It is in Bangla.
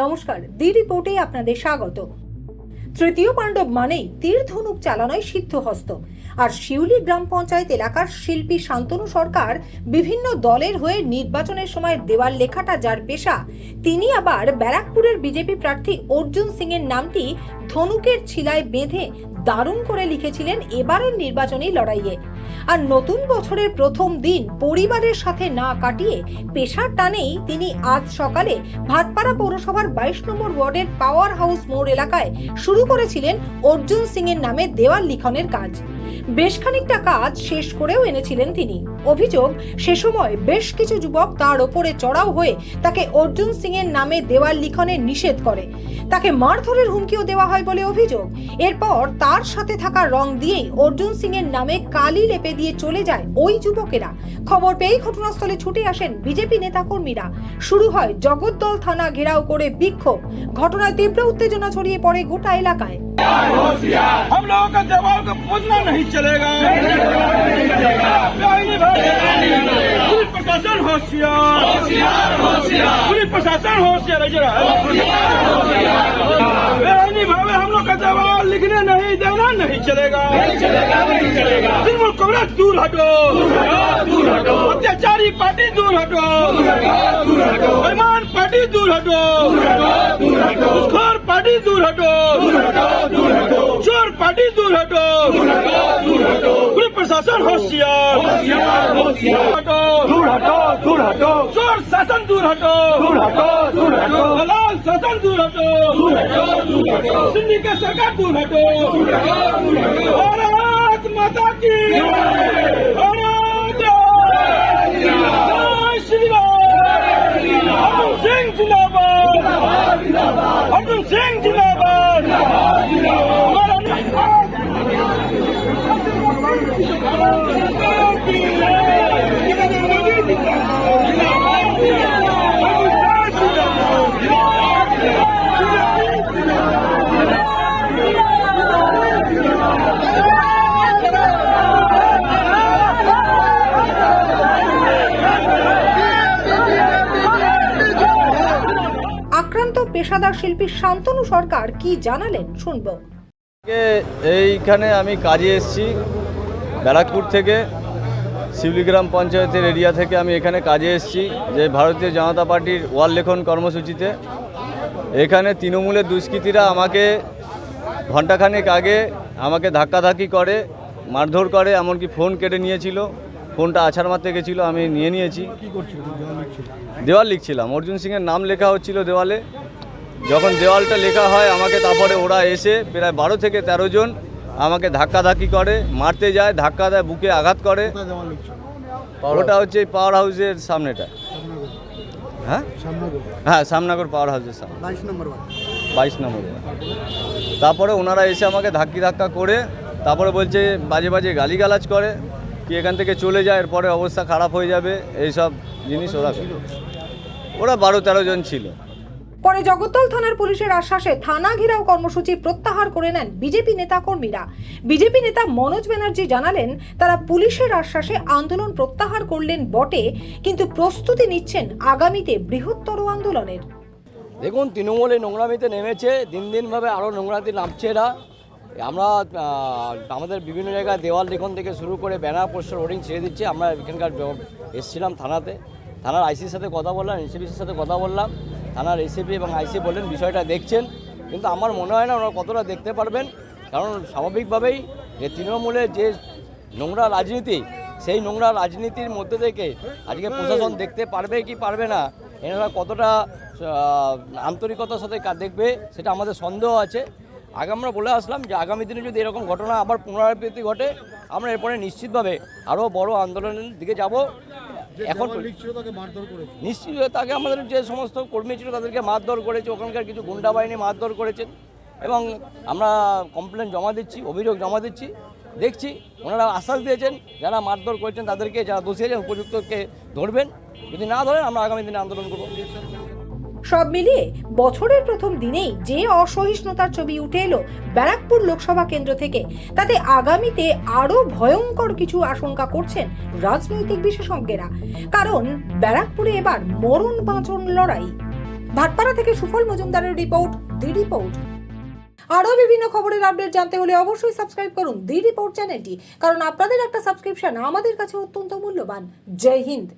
নমস্কার, দি রিপোর্টে আপনাদের স্বাগত। তৃতীয় পাণ্ডব মানেই তীর ধনুক চালানোয় সিদ্ধহস্ত। আর শিউলি গ্রাম পঞ্চায়েত এলাকার শিল্পী শান্তনু সরকার বিভিন্ন দলের হয়ে নির্বাচনের সময় দেওয়াল লেখাটা যার পেশা, তিনি আবার ব্যারাকপুরের বিজেপি প্রার্থী অর্জুন সিং এর নামটি ধনুকের ছিলায় বেঁধে দারুণ করে লিখেছিলেন এবারের নির্বাচনী লড়াইয়ে। আর নতুন বছরের প্রথম দিন পরিবারের সাথে না কাটিয়ে পেশার টানেই তিনি আজ সকালে ভাটপাড়া পৌরসভার বাইশ নম্বর ওয়ার্ডের পাওয়ার হাউস মোড় এলাকায় শুরু করেছিলেন অর্জুন সিং এর নামে দেওয়াল লিখনের কাজ। বেশ খানিকটা কাজ শেষ করেও এনেছিলেন তিনি। অভিযোগ, সে সময় বেশ কিছু যুবক তার ওপরে চড়াও হয়ে তাকে অর্জুন সিং এর নামে দেওয়াল লিখনে নিষেধ করে। তাকে মারধরের হুমকিও দেওয়া হয় বলে অভিযোগ। এরপর তার সাথে থাকা রং দিয়েই অর্জুন সিং এর নামে কালি লেপে দিয়ে চলে যায় ওই যুবকেরা। খবর পেয়েই ঘটনাস্থলে ছুটে আসেন বিজেপি নেতাকর্মীরা। শুরু হয় জগদ্দল থানা ঘেরাও করে বিক্ষোভ। ঘটনায় তীব্র উত্তেজনা ছড়িয়ে পড়ে গোটা এলাকায়। हम लोगों का दबाव को पूछना नहीं चलेगा। पुलिस प्रशासन होशियार। पुलिस प्रशासन होशियार है बेआईनी भावे हम लोग का दबाव लिखने नहीं देना नहीं चलेगा। तृणमूल कांग्रेस दूर हटो। अत्याचारी पार्टी दूर हटो। बेईमान पार्टी दूर हटो। घुसखोर पार्टी दूर हटो चोर पार्टी दूर हटो पुलिस प्रशासन होशियार हटो दूर हटो दूर हटो चोर शासन दूर हटो दूर हटो दूर हटो दलाल शासन दूर हटो दूर हटो दूर हटो सिंडिकेट सरकार दूर हटो भारत माता की পেশাদার শিল্পী শান্তনু সরকার কি জানালেন শুনব। আজকে এইখানে আমি কাজে এসেছি ব্যারাকপুর থেকে শিবলিগ্রাম পঞ্চায়েতের এরিয়া থেকে আমি এখানে কাজে এসেছি যে ভারতীয় জনতা পার্টির ওয়াল লেখন কর্মসূচিতে। এখানে তৃণমূলের দুষ্কৃতীরা আমাকে ঘণ্টাখানেক আগে আমাকে ধাক্কাধাক্কি করে মারধর করে এমনকি ফোন কেটে নিয়েছিল ফোনটা আছাড় মারতে গেছিল আমি নিয়ে নিয়েছি। দেওয়াল লিখছিলাম। অর্জুন সিংয়ের নাম লেখা হচ্ছিল দেওয়ালে। যখন দেওয়ালটা লেখা হয় আমাকে তারপরে ওরা এসে প্রায় বারো থেকে তেরো জন আমাকে ধাক্কাধাক্কি করে মারতে যায় ধাক্কা দেয় বুকে আঘাত করে। ওটা হচ্ছে এই পাওয়ার হাউসের সামনেটা। হ্যাঁ? হ্যাঁ সামনাগর পাওয়ার হাউসের সামনে। বাইশ নম্বর। তারপরে ওনারা এসে আমাকে ধাক্কি ধাক্কা করে তারপরে বলছে বাজে বাজে গালিগালাজ করে কি এখান থেকে চলে যায় এরপরে অবস্থা খারাপ হয়ে যাবে এইসব জিনিস ওরা করে। ওরা বারো তেরো জন ছিল। পরে জগদ্দল থানার পুলিশের আশ্বাসে থানা ঘেরাও কর্মসূচি প্রত্যাহার করে নেন বিজেপি নেতাকর্মীরা। বিজেপি নেতা মনোজ ব্যানার্জি জানালেন, তারা পুলিশের আশ্বাসে আন্দোলন প্রত্যাহার করলেন বটে, কিন্তু প্রস্তুতি নিচ্ছেন আগামীতে বৃহত্তর আন্দোলনের। দেখুন, তৃণমূল নোংরামিতে নেমেছে, দিন দিনভাবে আরও নোংরাতে নামছে এরা। আমরা আমাদের বিভিন্ন জায়গায় দেওয়াল লিখন থেকে শুরু করে ব্যানার, পোস্টার, হোর্ডিং ছেড়ে দিচ্ছে। আমরা এখানকার এসেছিলাম থানাতে। থানার আইসির সাথে কথা বললাম, এনসিপিসির সাথে কথা বললাম। থানার এসিপি এবং আইসি বললেন বিষয়টা দেখছেন। কিন্তু আমার মনে হয় না ওরা কতটা দেখতে পারবেন কারণ স্বাভাবিকভাবেই যে তৃণমূলের যে নোংরা রাজনীতি সেই নোংরা রাজনীতির মধ্যে থেকে আজকে প্রশাসন দেখতে পারবে কি পারবে না এনারা কতটা আন্তরিকতার সাথে কা- দেখবে সেটা আমাদের সন্দেহ আছে। আগে আমরা বলে আসলাম যে আগামী দিনে যদি এরকম ঘটনা আবার পুনরাবৃত্তি ঘটে আমরা এরপরে নিশ্চিতভাবে আরও বড় আন্দোলনের দিকে যাব। এখন নিশ্চিত তাকে আমাদের যে সমস্ত কর্মী ছিল তাদেরকে মারধর করেছে ওখানকার কিছু গুন্ডা বাহিনী মারধর করেছেন এবং আমরা কমপ্লেন জমা দিচ্ছি অভিযোগ জমা দিচ্ছি। দেখছি ওনারা আশ্বাস দিয়েছেন যারা মারধর করেছেন তাদেরকে যারা দোষী আছেন উপযুক্তকে ধরবেন। যদি না ধরেন আমরা আগামী দিনে আন্দোলন করব। সব মিলিয়ে বছরের প্রথম দিনেই যে অসহিষ্ণুতার ছবি উঠে এলো ব্যারাকপুর লোকসভা কেন্দ্র থেকে, তাতে আগামীতে আরও ভয়ঙ্কর কিছু আশঙ্কা করছেন রাজনৈতিক বিশেষজ্ঞরা। কারণ ব্যারাকপুরে এবার মরণ বাঁচন লড়াই। ভাটপাড়া থেকে সুফল মজুমদারের রিপোর্ট, দি রিপোর্ট। আরও বিভিন্ন খবরের আপডেট জানতে হলে অবশ্যই সাবস্ক্রাইব করুন দি রিপোর্ট চ্যানেলটি, কারণ আপনাদের একটা সাবস্ক্রিপশন আমাদের কাছে অত্যন্ত মূল্যবান। জয় হিন্দ।